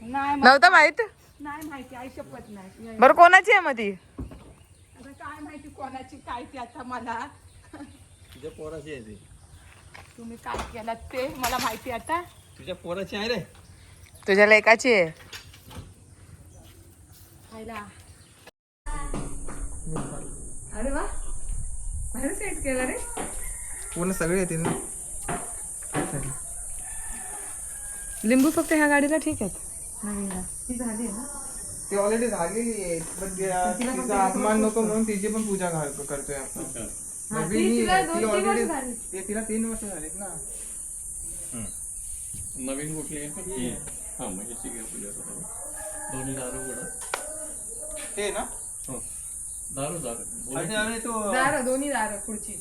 नाही मा- नव्हतं माहीत? नाही माहिती आई शपथ नाही. बरं कोणाची आहे मग ती? आता काय माहिती कोणाची काय ती आता मला? तुझ्या पोराची आहे ती. तुम्ही काय केलात ते मला माहिती आता? तुझ्या पोराची आहे रे. तुझ्या लेकाची आहे. खायला अरे वा. बाहेर सेट केलं रे. पूर्ण सगळे येतील ना. लिंबू फक्त ह्या गाडीला ठीक आहेत. नवीनला ती झाली आहे ना? ती ऑलरेडी झालेली आहे पण तिचा अपमान नको म्हणून तिची पण पूजा घाल- करतोय आपण. हा, नवीन ही तिला आहे, दोन ती तीन वर्ष ऑलरेडी झाली. ते तिला तीन वर्ष झालीत ना. नवीन कुठली आहे? ही. हा. मग ह्याची घ्या पूजा करा दोन्ही दारू उघडा ते ना? हो. दारू दारू. बोला आणि की. आणि तो दार दोन्ही दार पुढची.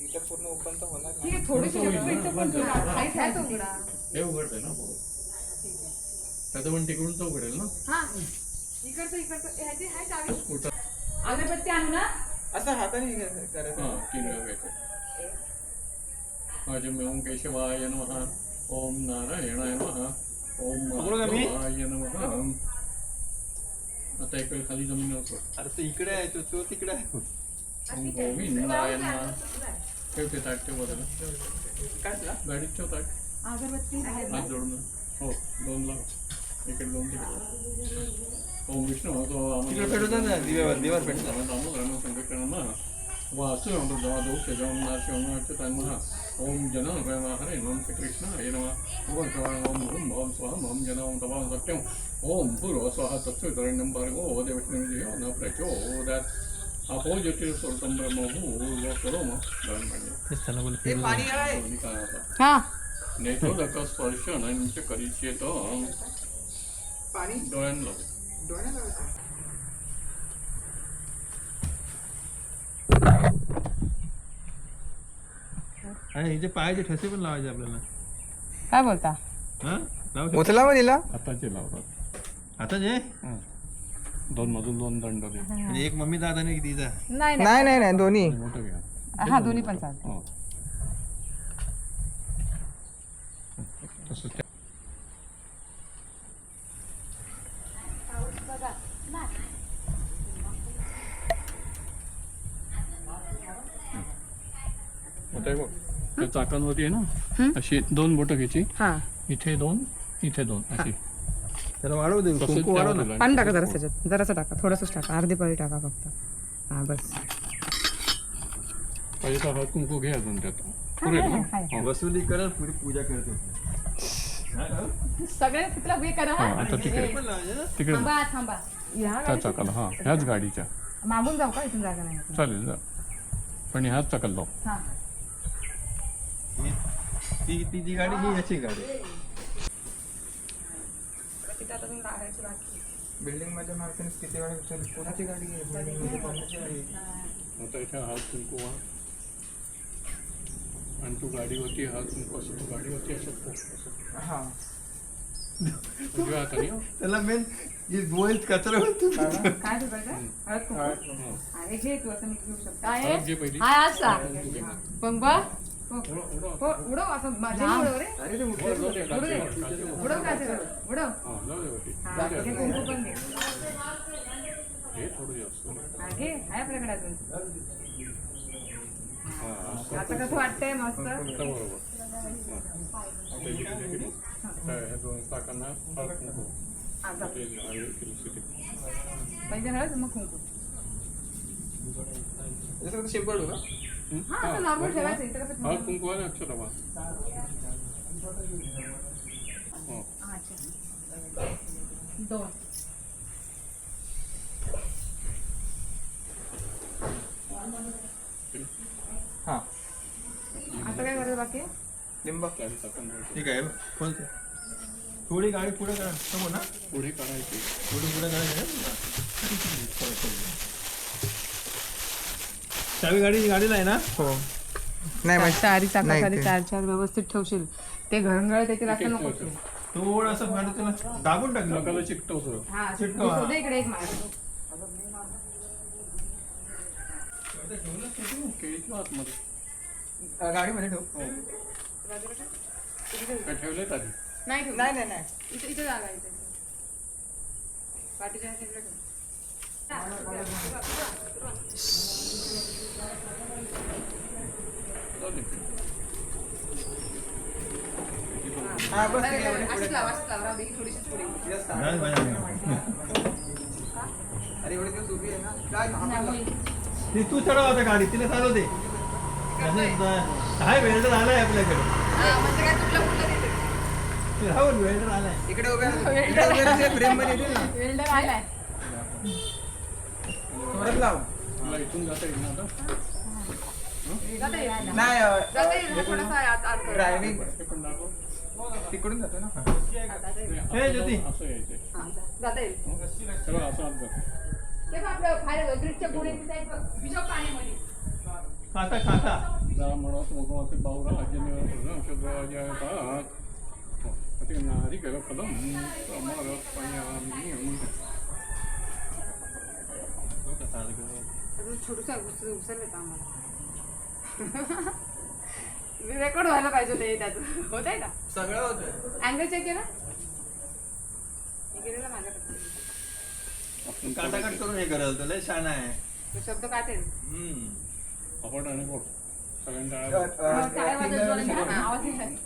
इथं पूर्ण ओपन तर होणार ठीक आहे थोडीशी फक्त इथं पण तुला माहिती आहे तो उघडा. हे उघडतंय ना त्याचं पण तिकडून तर उघडेल ना? हा. इकडचं इकडचं. ह्याची आहे चावी कुठं? अगरबत्ती आणू ना? असं हाताने हे करायचं हा माझे ओम केशवाय नमः. ओम नारायणाय नमः. ओम उघडू का मी? माधवाय नमः. आता एक वेळ खाली जमीन होतो अरे तो इकडे आहे तो तो तिकडे आहे. ओम गोविंदाय नमः. ठेव ते ताट ठेव बाजूला काय तुला? गाडीत ठेव ताट. अगरबत्ती हात जोडून. हो दोन लाव इकडे दोन तिकडे. ओम विष्णू तो तिकडे पेटवतात ना दिव्यावर दिवार पेटतात दामोदरण संकटना वासुदेव दोष जम नाश ओम जन हरे नम श्री कृष्ण हरे नम. भगवान स्वाहा ओम भूम भवम स्वाहा ओम जन ओम तवाम सत्यम ओम पूर्व स्वाहा तत्सवितरण्यम भर्गो देवस्मियो न प्रचोदयात्। अपो ज्योतिर्स्वरूपं ब्रह्म करोम हे पाणी आहे काय आता? हा. नेत्रोदक स्पर्शन करिष्येत पाणी? डोळ्यांना लावायचं. आणि हिचे पायाचे ठसे पण लावायचे आपल्याला. काय बोलता? हा? लावू शकतो? उचला हाताचे लावतात आता जे दोन मधून दोन दंड म्हणजे एक मम्मीचा हात आणि एक तिचा नाही नाही. नाही नाही दोन्ही. मोठं घ्या हा दोन्ही पण चालते हो तसं त्या- मोठं आहे बघ. त्या चाकांवरती आहे ना अशी दोन बोटं घ्यायची. हा. इथे दोन इथे दोन अशी. त्याला वाढवू दे तसंच कुंकू वाढव ना. ठेवा पाणी टाका जरा त्याच्यात जरासं टाका थोडंसं टाका अर्धी पळी टाका फक्त. हा बस. पाहिजे तर हळद कुंकू घे अजून त्यात. पुरेल ना? हो. वसुली करत पुरी पूजा करते. सगळे तिथला हे करा. हा, हा. आता तिकडे. पण लावायचे ना तिकडे. थांबा थांबा. ह्या त्या चाकाला हा ह्याच गाडीच्या. मागून जाऊ का इथून जागा नाही? चालेल जा. पण ह्याच चाकाला लाव हा. ती ती जी गाडी ही याची गाडी. तिथं आता तुम्ही लागायची बाकी बिल्डिंगमध्ये माणसाने किती वेळा विचारलं कोणाची गाडी आहे? बिल्डिंगमध्ये कोणाची गाडी आहे? आता इथे वा आणि तू गाडीवरती हळद कुंकू असं तू गाडीवरती असं असं. हा. उजव्या हाताने हो. त्याला मेन बोल कचरा होतो. काय ठेवायचं हळद कुंकू. हो. हा, हे घे तू असं मी घेऊ शकतो. आहे हा असा. घे. पण बघ हो उडव. हो, असं माझ्या उडव रे अरे ते उठले उडव, दे, काय उडव. हा, जाऊ दे. हा कुंकू पण घे. हे थोडं जास्त. हा घे. आहे आपल्याकडे अजून. हा, असं. आता कसं वाटतंय मस्त? आता बरोबर. हा. आता इकडे, इकडे. काय, ह्या दोन चाकांना हळद कुंकू. जा. ते आहे, किती. पहिले हळद मग कुंकू. शिंपड होतं हं? हा असं नॉर्मल ठेवायचं? कुंकू हो हा, अच्छा. दोन. हा. आता काय करायचं बाकी लिंब ठीक आहे खोलते थोडी गाडी पुढे करा समोर ना. पुढे काढायची थोडी पुढे काढायची चावी गाडी गाडीला आहे ना? हो. नाही माहिती चारी ते- चार चार व्यवस्थित ठेवशील. ते घरंगळ त्याचे असं नको. थोडं असं फाडत त्याला दाबून टाकलं. चाकाला चिकटवतो हा चिटकव, हा. दे इकडे एक मार केळीच्या आतमध्ये गाडीमध्ये ठेव. काय ठेवलेत आधी? नाही ठेवू. इथे इथे जागा आहे इथे. पाठीच्या साईडला ठेव. ती तू चढव आता गाडी तिला चालवते काय वेल्डर आलाय आपल्याकडे. हा, म्हणजे वेल्डर आलाय. इकडे. वेल्डर आलाय. थोडंच लाव तुला इथून जाता येईल ना आता. नाही अं, ना. ड्रायव्हिंग हे पण दाखव तिकडून जातो ना हे ज्योती असं यायचंय हा. सगळं असं आत जातं. ते बघ आपलं बाहेर ग्रीडच्या पुढे तिथे एक बघ, विजय पाण्यामध्ये. खाता खाता जा म्हणत भगवते बावरा अजन्य शुद्राजयतात अति नारिकेल फलम समर्पयामि अजून छोटूसा आम्हाला? रेकॉर्ड व्हायला पाहिजे होते त्याचं. होत आहे का? सगळं होतं अँगल चेक केला? हे केलेलं माझ्याकडे काटा काट करून हे करल तुला छान आहे. तो शब्द काटेल. हम्म. आपण आणि नाही.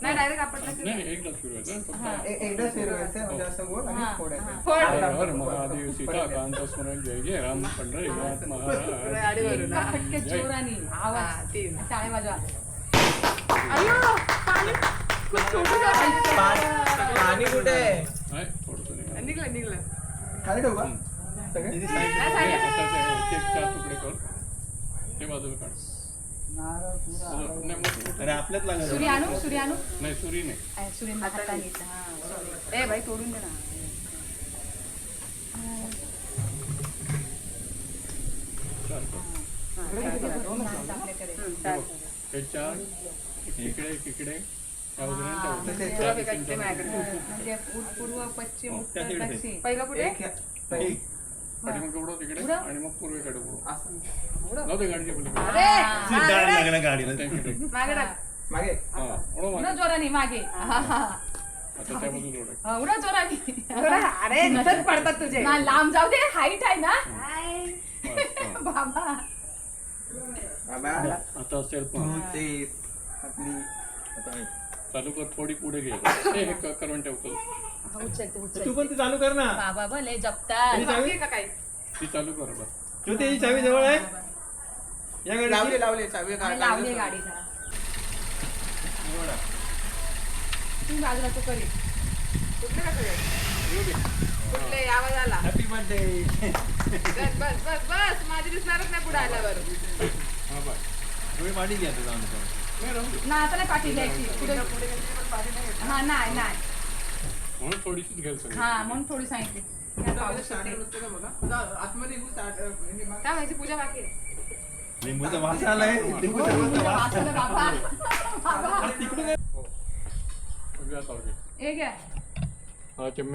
नाही डायरेक्ट आपण एकदाच फिरवायचं. म्हणजे असं गोल आणि फोडायचं टाळे वाजवा पाणी कुठे निघालं. निघलं निघलं. खाली ठेवू का? सगळे? तुकडे कर ते बाजूला काढ. अरे आपल्यात लागत सुरी आणू सुरी आणू? नाही सुरी नाही. सुरी हाताने हा, sorry. ए भाई तोडून दे ना. चार कर. आपल्याकडे. चार. हे चार एक तिकडे त्या ते माझ्याकडे. म्हणजे पूर्व- पूर्व पश्चिम हो, त्या उत्तर ला. दक्षिण. पहिलं कुठे? एक. पाठीमागे उडव तिकडे. आणि मग पूर्वेकडे उडव. असं. जाऊ दे गाडीच्या पलीकडे अरे डाळ लागला गाडीला त्या इकडे. मागे टाक मागे हा, उडव उडव मागे. जोराने मागे आता त्या बाजूला उडव. हा, उडव जोराने अरे पडतात तुझे ना लांब जाऊ दे हाईट आहे ना हा. बाबा बाबा आता असेल तू पण ते आपली आता आहे. चालू कर थोडी पुढे घे हे हे क- करून ठेवतो उचलते तू पण ते चालू कर ना बाबा भले जपतात आहे का काही ती चालू कर बस ज्योती ही चावी जवळ आहे या गाडी लावले लावले चावी आणि लावली गाडी जरा. तुम्ही बाजूला तो करी कुठले का सगळे कुठले आवाज आला. हॅपी बर्थडे बस बस बस बस. माझी दिसणारच नाही पुढे आल्यावर. हा पाठी घ्या तुझा आमचा नाही. ना आता नाही पाठी द्यायची पुढे हा नाही नाही. म्हणून थोडीशीच घ्यायला सांगितलं. हा म्हणून थोडी सांगितली. का बघा जा, आतमध्ये म्हणजे काय माहिती पूजा बाकी आहे. लिंबूचा वास आलाय लिंबूचा वास आलाय बाबा बाबा तिकडून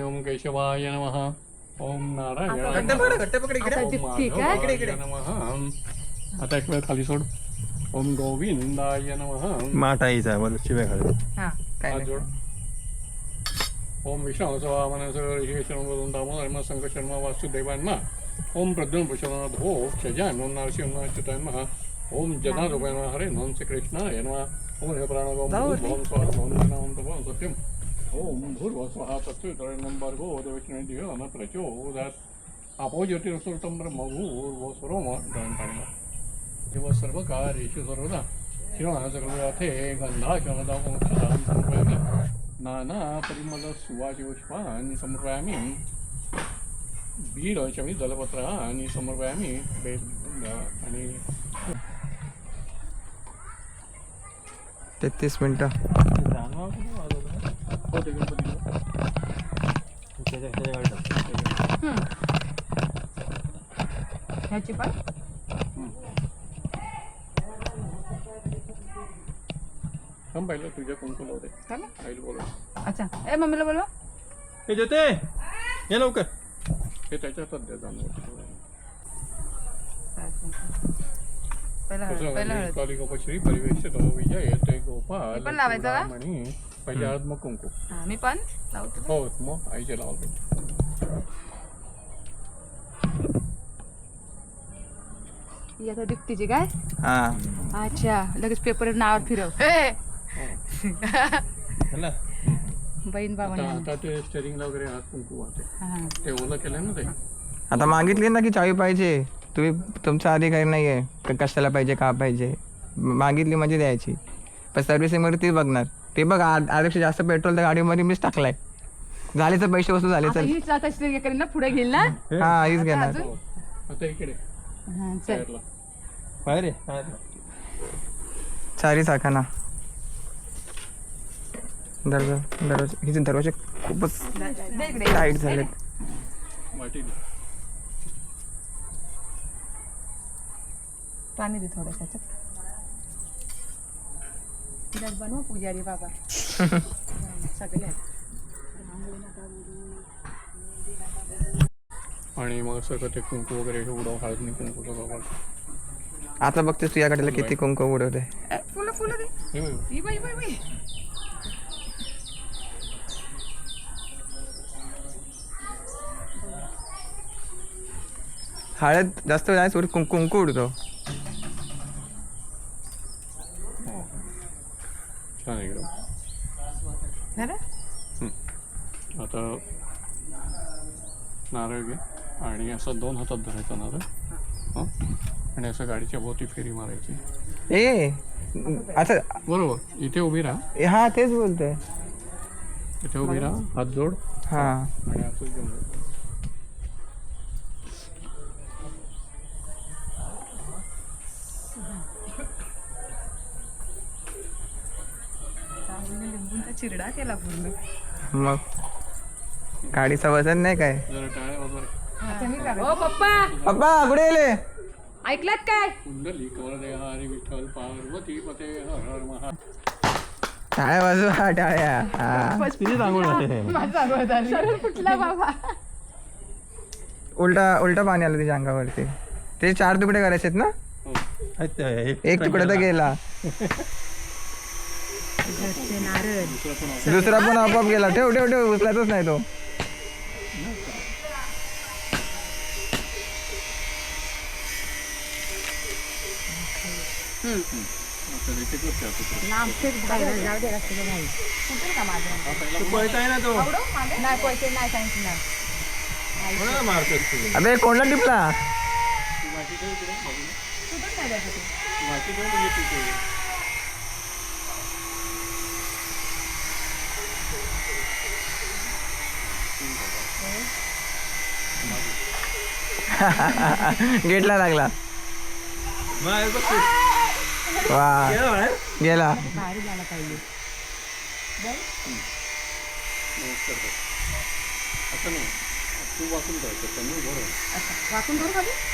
ओम केशवाय नमः. ओम नारायण आता एक वेळ खाली सोड ओम गोविंदाय नमः माटाईचा बोल शिवाय खाली जोड ओम विष्णू सवामन ऋषिकेश्वर दामोदर संघ शर्मा वासुदेवांना ओम प्रद्युम्न पुष्पनाथ हो शजान ओम नरसिंह ओम जनारूपाय हरे नम श्री कृष्णाय नमः। ओम हे प्राणव ओम भूर्भुवः स्वः ओम जन ओम तपः सत्यम। ओम भूर्भुवः स्वः तत्सवितुर्वरेण्यं भर्गो देवस्य धियो न प्रचोदयात्। आपो ज्योतिरसुरतं ब्रह्मभूर्भुवः स्वरोम ड्रॉइंग पाणी तेव्हा सर्व कार्येषु सर्वदा शिवणासकलयाथे गंधाचमदां समर्पयामि। नाना परिमल सुवाची पुष्पाणि समर्पयामि बीडचमि जलपत्राणि समर्पयामि बेल आणि तेहतीस मिनिटं? हो ह्याची पण? थांब पाहिलं तुझ्या मग? आईल बोला अच्छा. ए मम्मीला बोलवा. हे ज्योते! ये लवकर. हे. कालिकोपश्री परिवेशित विजय ते गोपाल हे पण लावायचं का? चूडामणी पहिले हळद मग कुंकू. हा, मी पण लावतो. हो मग आईचे ही आता दीप्तीची काय? हा. अच्छा लगेच पेपर नावावर फिरव. बहीण आता बाबा आता ते स्टेरिंगला वगैरे हात कुंकू वाहते. ते ओलं केलं ना ते? आता मागितली ना की चावी पाहिजे. तुम्ही तुमचा अधिकारी नाही आहे क- कशाला पाहिजे का पाहिजे? मागितली म्हणजे द्यायची. पण सर्व्हिसिंगमध्ये ती बघणार. ते बघ आ- जास्त पेट्रोल त्या गाडीमध्ये मीच टाकलाय. झाले तर पैसे वस्तू झाले आता तर. हीच आता स्त्री करेन ना पुढे घेईल ना? हा? हीच घेणार. हो आता इकडे. हा, चल. टायरला बाहेर आहे बाहेर. चारी चाकाना दरवाजा दरवाजा हिचे दरवाजे खूपच टाईट झालेत. पाणी दे थोडं त्याच्यात. तिला बनव पुजारी बाबा. सगळे. आणि मग सगळं ते कुंकू वगैरे हे उडव हळदनी कुंकू सगळं. आता बघतेस तुझ्या गाडीला किती कुंकू उडवते. फुलं फुलं दे. बाई बाई बाई. हळद जास्त नाही सोड कुंकू कुंकू उडतो. छान एकदम झालं आता नारळ घे. आणि असं दोन हातात धरायचा नारळ. हं? आणि असं गाडीच्या भोवती फेरी मारायची. ए आता बरोबर. इथे उभी राहा. हा तेच बोलतोय. इथे उभी राहा. हात जोड. हा. आणि असं घेऊन जा. चिरडा केला पूर्ण. मग? गाडीचा वजन नाही काय? टाळ्या ओ पप्पा! पप्पा कुठे गेले? ऐकलात काय? कुंडली कवरदे हरी विठ्ठल पार्वती पते हर हर महा टाळ्या वाजवा टाळ्या. हा. सरळ फुटला बाबा. उलटा उलटा पाणी आलं तिच्या अंगावरती. ते चार तुकडे करायचे ना? आहेत ते, एक एक तुकडा तर गेला. दुसरा पण आपोआप गेला. ठेव ठेव ठेव उचलायचंच नाही तो. आता इथे कर त्या तुकडे. तू पळता आहे ना तो नाही पैसे नाही सांगितलं कोणाला मारतोस तू अबे कोणला टिपला वाटी ठेव इकडे बाजूला. वाटी ठेव म्हणजे तिथे. गेटला लागला मग हे बघ तू. वा गेला बाहेर? गेला नमस्कार कर. असं नाही तू वाचून जायचं त्यांनी बरोबर वाकून करू खाली हे बघ,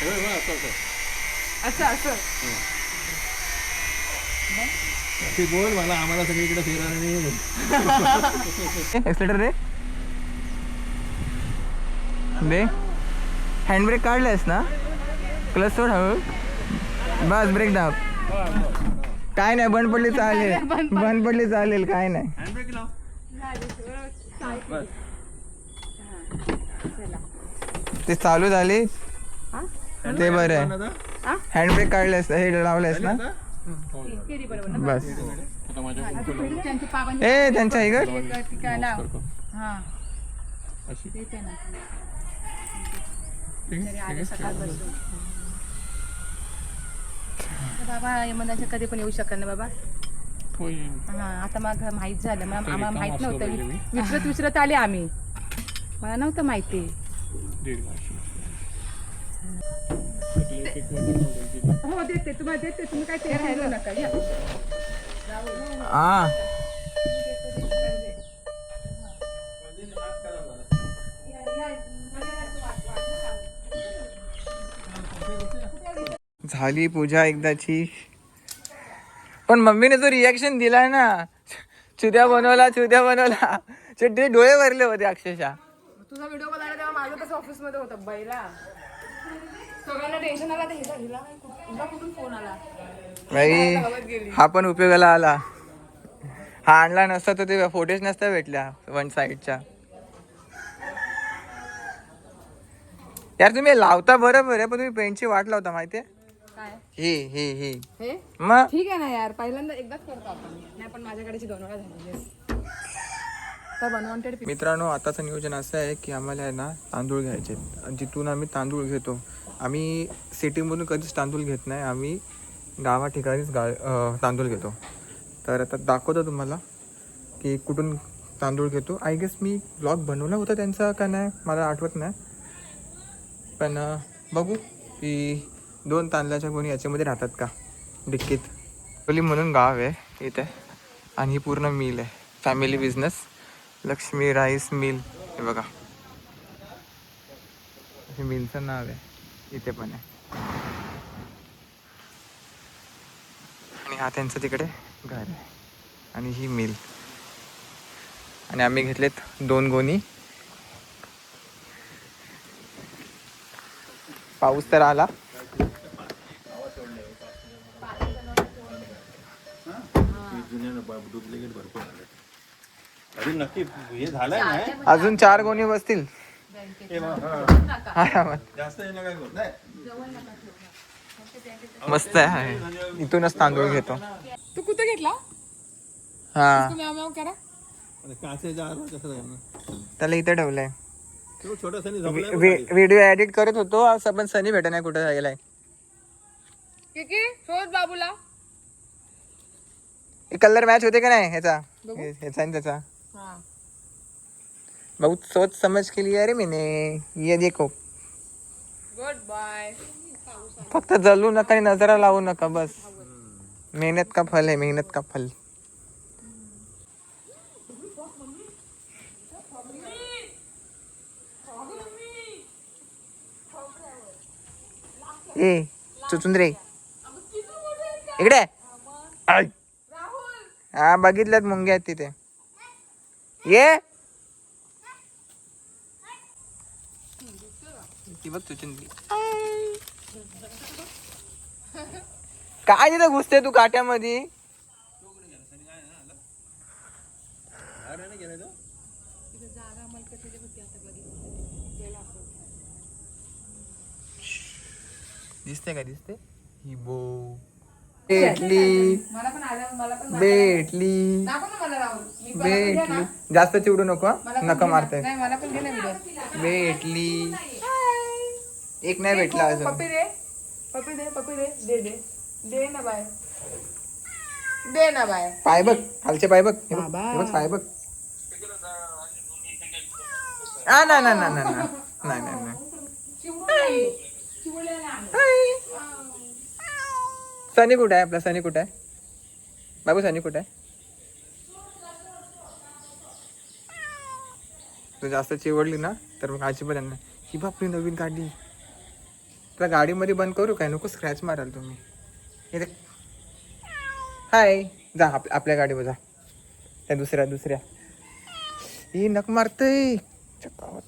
हे बघ, असं असं. अच्छा असं ते बोल मला आम्हाला सगळीकडे फिरायला नाही एक्सलेटर दे. दे. हँडब्रेक काढलायस ना? क्लच सोड हळू. बस ब्रेक दाब काय नाही बंद पडली चालेल. बंद पडली. चालेल काय नाही. हँडब्रेक लाव. बस. ते चालू झाली? ते बरं आहे? हँडब्रेक काढलेस हे? लावलेस ना? आता? केली बरोबर बस ए त्यांच्या आई ना सकाळपासून. तर बाबा यमनाच्या कधी पण येऊ शकत नाही बाबा. हा आता मग माहीत झालं. मला तरी आम्हाला माहीत नव्हतं. विसरत विसरत आले आम्ही. मला नव्हतं माहिती. हो देते. तुम्हाला देते. तुम्ही काय ते राहिलो नका. या. हा. झाली पूजा एकदाची. पण मम्मीने जो रिॲक्शन दिलाय ना चुद्या बनवला चुद्या बनवला ते ते डोळे भरले होते अक्षरशः. तुझा व्हिडिओ तेव्हा माझं कसं ऑफिसमध्ये होतं बैला. सगळ्यांना टेन्शन आला तर हिला हिला काय कुठ- हिला कुठून फोन आला? बाई हा पण उपयोगाला आला. हा आणला नसता तर ते फोटेज नसत्या भेटल्या वन साईडच्या यार तुम्ही लावता बरोबर आहे पण तुम्ही पेंटची वाट लावता माहितीये? काय? ही ही ही. हे? मग ठीक आहे ना यार पहिल्यांदा एकदाच करतो आपण. नाही पण माझ्याकडेची दोन वेळा झालेली तर अनवॉन्टेड मित्रांनो आताचं नियोजन असं आहे की आम्हाला आहे ना तांदूळ घ्यायचे. जिथून आम्ही तांदूळ घेतो आम्ही सिटीमधून कधीच तांदूळ घेत नाही. आम्ही गावा ठिकाणीच गा तांदूळ घेतो. तर आता दाखवतो तुम्हाला की कुठून तांदूळ घेतो. आय गेस मी ब्लॉग बनवला होता त्यांचा का नाही मला आठवत नाही. पण बघू की दोन तांदळाच्या कोणी याच्यामध्ये राहतात का? डिक्कीत. कोली म्हणून गाव आहे इथे. आणि ही पूर्ण मिल आहे. Family business Lakshmi rice mill. हे बघा. हे मिलचं नाव आहे. इथे पण आहे. आणि हा त्यांचं तिकडे घर आहे. आणि ही मिल. आणि आम्ही घेतलेत दोन गोणी. पाऊस तर आला. अरे नक्की हे झालंय ना? अजून चार गोणी बसतील. आरामात. जास्त हे नका करू. नाही? मस्त आहे इथूनच तांदूळ घेतो. तू कुठे घेतला? हा. तुम्ही आम्ही करा. आणि काचेच्या आरवर कसं जाणार त्याला इथे ठेवलंय. तो छोटासा आणि झोपलाय बघ व्हिडिओ एडिट करत होतो असं पण सनी भेट नाही कुठे गेलाय. किती शोध बाबूला. कलर मॅच होते का नाही ह्याचा? हे- ह्याचा आणि त्याचा. हा. बहुत सोच समज केली अरे मीने. ये देखो. गुड बाय फक्त जलू नका आणि नजरा लावू नका बस. मेहनत का फल है मेहनत का फल. ए चुचुंद्रे. इकडे. आय. हा बघितल्यात मुंग्या आहेत तिथे. ये. बघ काय तिथं घुसते तू काट्यामध्ये? दिसते का दिसते? ही बो. भेटली. भेटली. भेटली. जास्त चिवडू नको नका. मारताय व्हिडिओ भेटली. एक नाही भेटला अजून. पप्पी दे पप्पी दे पप्पी दे. दे दे. दे ना बाय दे ना बाय पाय बघ खालचे पाय बघ. बघ पाय बघ. आ ना ना ना ना ना. नाही नाही नाही. सनी कुठे आहे आपला? सनी कुठे आहे? बाबू सनी कुठे आहे? तू जास्त चिवडली ना तर मग आजी नाही. ही बापरी नवीन गाडी. तुला गाडीमध्ये बंद करू काय? नको स्क्रॅच माराल तुम्ही. हे हाय जा आप आपल्या गाडीवर जा. त्या दुसऱ्या दुसऱ्या. ही नक मारतय. चक्कावत